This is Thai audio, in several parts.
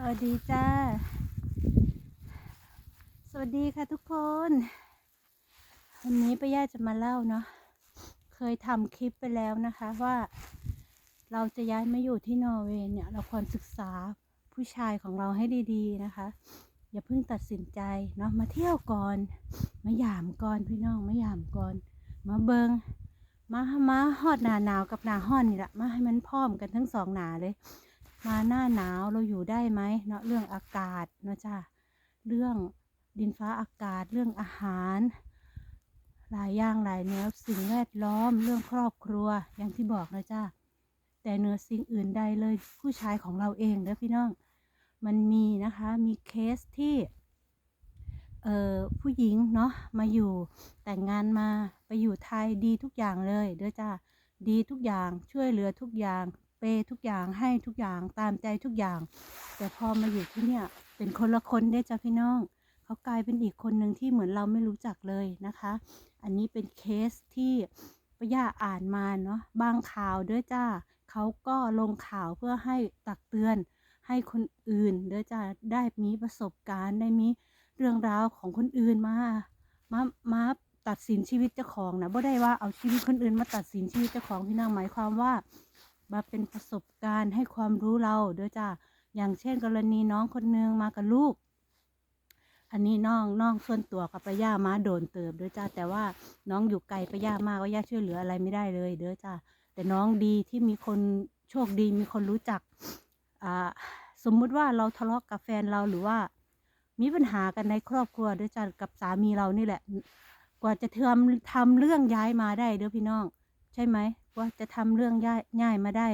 สวัสดีจ้า สวัสดีค่ะทุกคน วันนี้ป้าย่าจะมาเล่าเนาะ เคยทำคลิปไปแล้วนะคะว่า เราจะย้ายมาอยู่ที่นอร์เวย์เนี่ย เราควรศึกษาผู้ชายของเราให้ดีๆนะคะ อย่าเพิ่งตัดสินใจเนาะ มาเที่ยวก่อน มาหยามก่อนพี่น้องมาหยามก่อน มาเบิงมามาฮอดหนาหนาวกับหนาฮ้อนนี่แหละมาให้มันพร้อมกันทั้งสองหนาเลย มาหน้าหนาวเราอยู่ได้ไหมเนาะเรื่องอากาศเนาะจ้าเรื่องดินฟ้าอากาศเรื่องอาหาร หลายอย่างหลายแนวสิ่งแวดล้อมเรื่องครอบครัวอย่างที่บอกนะจ้าแต่เหนือสิ่งอื่นใดเลยผู้ชายของเราเองเด้อพี่น้อง มันมีนะคะมีเคสที่เอ่อผู้หญิงเนาะมาอยู่แต่งงานมาไปอยู่ไทยดีทุกอย่างเลยเด้อจ้าดีทุกอย่างช่วยเหลือทุกอย่าง เปทุกอย่างให้ทุกอย่างตามใจทุกอย่าง แต่พอมาอยู่ที่เนี่ย เป็นคนละคนได้จ้ะพี่น้องเขากลายเป็นอีกคนหนึ่งที่เหมือนเราไม่รู้จักเลยนะคะ อันนี้เป็นเคสที่ป้าย่าอ่านมาเนาะบางข่าวด้อจ้าเขาก็ลงข่าวเพื่อให้ตักเตือน ให้คนอื่นเด้อจ้าได้มีประสบการณ์ได้มีเรื่องราวของคนอื่นมามามาตัดสินชีวิตเจ้าของนะบ่ได้ว่าเอาชีวิตคนอื่นมาตัดสินชีวิตเจ้าของพี่นางหมายความว่า มาเป็นประสบการณ์ให้ความรู้เราเด้อจ้าอย่างเช่นกรณีน้องคนหนึงมากับลูก อันนี้น้องน้องส่วนตัวกับป้าย่ามาโดนเติบเด้อจ้าแต่ว่าน้องอยู่ไกลป้าย่ามากป้าย่าช่วยเหลืออะไรไม่ได้เลยเด้อจ้าแต่น้องดีที่มีคนโชคดีมีคนรู้จักอ่าสมมุติว่าเราทะเลาะกับแฟนเราหรือว่า มีปัญหากันในครอบครัวด้อจ้ากับสามีเรานี่แหละ กว่าจะทำทำเรื่องย้ายมาได้เด้อพี่น้อง ใช่ไหม ว่าจะทำเรื่องย้ายย้ายมาได้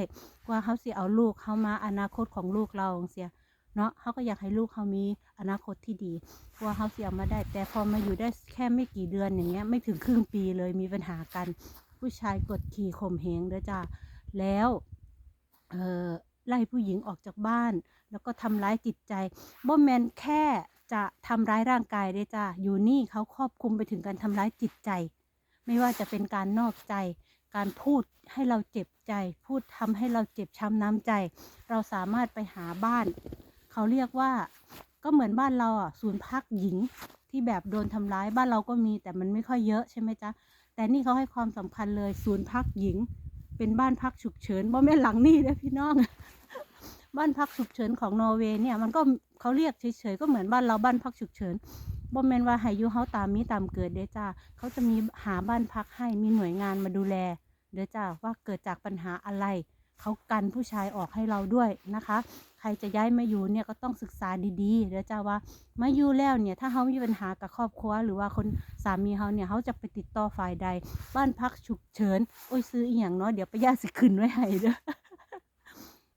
กว่าเขาสิเอาลูกเขามาอนาคตของลูกเราเสียเนาะเขาก็อยากให้ลูกเขามีอนาคตที่ดีกว่าเขาเสียมาได้ แต่พอมาอยู่ได้แค่ไม่กี่เดือนอย่างเงี้ยไม่ถึงครึ่งปีเลยมีปัญหากัน ผู้ชายกดขี่ข่มเหงเด้อจ้าแล้วเออไล่ผู้หญิงออกจากบ้าน แล้วก็ทำร้ายจิตใจบ่แมนแค่จะทำร้ายร่างกายเด้อจ้าอยู่นี่เขาครอบคลุมไปถึงการทำร้ายจิตใจ ไม่ว่าจะเป็นการนอกใจ การพูดให้เราเจ็บใจ พูดทำให้เราเจ็บช้ำน้ำใจ เราสามารถไปหาบ้าน เขาเรียกว่าก็เหมือนบ้านเราอะศูนย์พักหญิงที่แบบโดนทำร้ายบ้านเราก็มีแต่มันไม่ค่อยเยอะใช่ไหมจ๊ะแต่นี่เขาให้ความสำคัญเลยศูนย์พักหญิง เป็นบ้านพักฉุกเฉินบ่แม่หลังนี่นะพี่น้อง บ้านพักฉุกเฉินของนอร์เวย์เนี่ยมันก็เขาเรียกเฉยๆก็เหมือนบ้านเราบ้านพักฉุกเฉินบ่แม่นว่าให้ยูเฮาตามมีตามเกิดเด้จ้าเขาจะมีหาบ้านพักให้มีหน่วยงานมาดูแล เด้อจ้าว่าเกิดจากปัญหาอะไรเขากันผู้ชายออกให้เราด้วยนะคะ ใครจะย้ายมาอยู่เนี่ยก็ต้องศึกษาดีๆเด้อจ้าว่ามาอยู่แล้วเนี่ยถ้าเขามีปัญหากับครอบครัว หรือว่าคนสามีเขาเนี่ยเขาจะไปติดต่อฝ่ายใด บ้านพักฉุกเฉินโอ้ยซื้ออีหยังเนาะเดี๋ยวป้าย่าสิขึ้นไว้ให้เด้อ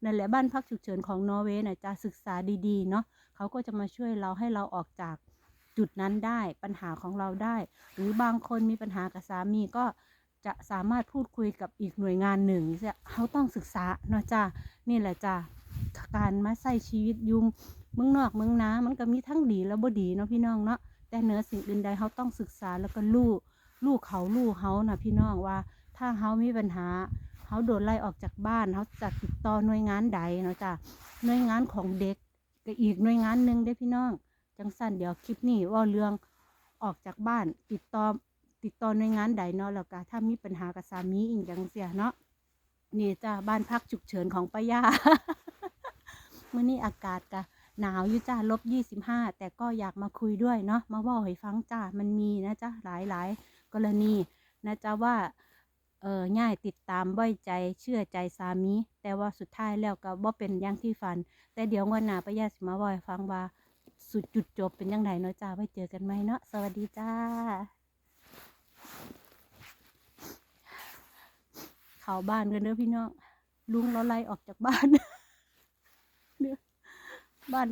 นั่นแหละบ้านพักฉุกเฉินของนอร์เวย์น่ะจะศึกษาดีๆเนาะเขาก็จะมาช่วยเราให้เราออกจากจุดนั้นได้ปัญหาของเราได้ หรือบางคนมีปัญหากับสามีก็ จะสามารถพูดคุยกับอีกหน่วยงานหนึ่งเนี่ยเขาต้องศึกษาเนาะจ้านี่แหละจ้าการมาใส่ชีวิตยุงเมืองนอกเมืองนามันก็มีทั้งดีและบ่ดีเนาะพี่น้องเนาะแต่เหนือสิ่งอื่นใดเขาต้องศึกษาแล้วก็ลูกลูกเขาลูกเขานะพี่น้องว่า ถ้าเขามีปัญหาเขาโดนไล่ออกจากบ้านเขาจะติดต่อหน่วยงานใดเนาะจ้าหน่วยงานของเด็กก็อีกหน่วยงานหนึ่งได้พี่น้อง จังสั้นเดี๋ยวคลิปนี้ว่าเรื่องออกจากบ้านติดต่อ ติดต่อหน่วยงานใดเนาะแล้วก็ถ้ามีปัญหากับสามีอีกจังเสียเนาะนี่จ้าบ้านพักฉุกเฉินของป้ายาเมื่อนี้อากาศกะหนาวอยู่จ้าลบยี่สิบห้าแต่ก็อยากมาคุยด้วยเนาะมาว่าให้ฟังจ้ามันมีนะจ้าหลายหลายกรณีนะจ้าว่าเออง่ายติดตามบ่อยใจเชื่อใจสามี แต่ว่าสุดท้ายแล้วก็บ่เป็นอย่างที่ฝัน แต่เดี๋ยววันหน้าป้ายาสิมาว่าให้ฟังว่าสุดจุดจบเป็นยังไงเนาะจ้าไว้เจอกันไหมเนาะสวัสดีจ้า เขาบ้านกันเด้อพี่น้องลุงเราไล่ออกจากบ้านเด้อบ้าน